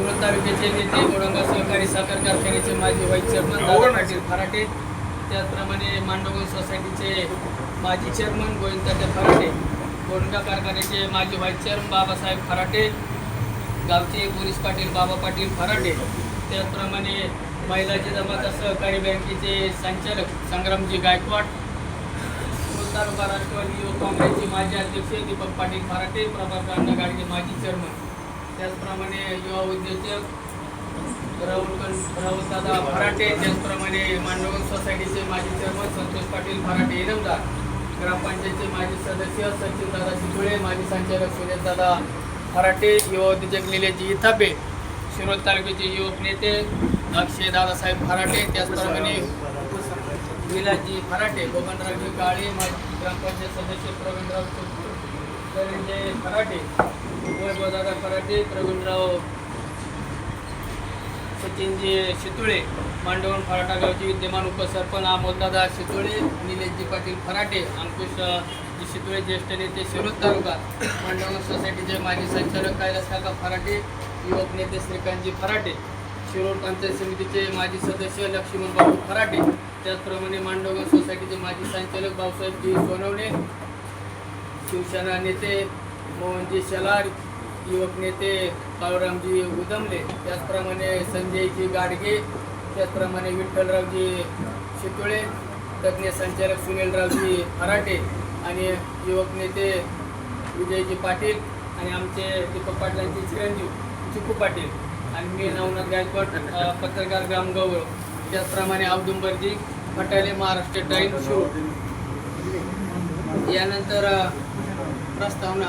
सुरत तालुक्याचे नेते गोडंगा सहकारी साखर कारखान्याचे माजी व्हाईस चेअरमन दादा पाटील फराटे त्याचप्रमाणे मांडवगण सोसायटीचे माजी चेअरमन गोविंद फराटे गोडंगा कारखान्याचे माजी व्हाईस चेअरमन बाबासाहेब फराटे गावचे पोलीस पाटील बाबा पाटील फराटे त्याचप्रमाणे महिलाचे जमाता सहकारी बँकेचे संचालक संग्रामजी गायकवाड तालुका राष्ट्रवादी युवक काँग्रेसचे माजी अध्यक्ष दीपक पाटील फराटे अण्णा गाडगे माजी चेअरमन. त्याचप्रमाणे युवा उद्योजक राहुल राहुल दादा फराटे त्याचप्रमाणे मांडवण सोसायटीचे माजी चेअरमन संतोष पाटील फराटे इनामदार ग्रामपंचायतचे माजी सदस्य सचिन दादा शितुळे माजी संचालक सुरेश दादा फराटे युवा उद्योजक निलेशजी इथापे शिरोळ तालुक्याचे युवक नेते अक्षय दादासाहेब फराटे त्याचप्रमाणे विलासजी फराटे गोपनरावजी काळे माजी ग्रामपंचायत सदस्य प्रवीणराव धनंजय फराटे वैभवदादा फराटे प्रवीणराव सचिनजी शितुळे मांडवण फराटा गावचे विद्यमान उपसरपंच आमोददादा शितुळे निलेशजी पाटील फराटे अंकुश शितुळे ज्येष्ठ नेते शिरोद तालुका मांडवण सोसायटीचे माजी संचालक कैलास काका फराटे युवक नेते श्रीकांतजी फराटे शिरोड पंचायत समितीचे माजी सदस्य लक्ष्मण बाबू फराटे त्याचप्रमाणे मांडवगण सोसायटीचे माजी संचालक भाऊसाहेबजी सोनवणे शिवसेना नेते मोहनजी शेलार युवक नेते काळूरामजी उदमले त्याचप्रमाणे संजयजी गाडगे त्याचप्रमाणे विठ्ठलरावजी शितुळे तज्ज्ञ संचालक सुनीलरावजी फराटे आणि युवक नेते विजयजी पाटील आणि आमचे दीपक पाटलांचे चिरंजीव चिकू पाटील आणि मी नवनाथ गायकवाड पत्रकार ग्राम गौरव त्याचप्रमाणे औदुंबरजी पटाले महाराष्ट्र टाईम शो. यानंतर प्रस्तावना.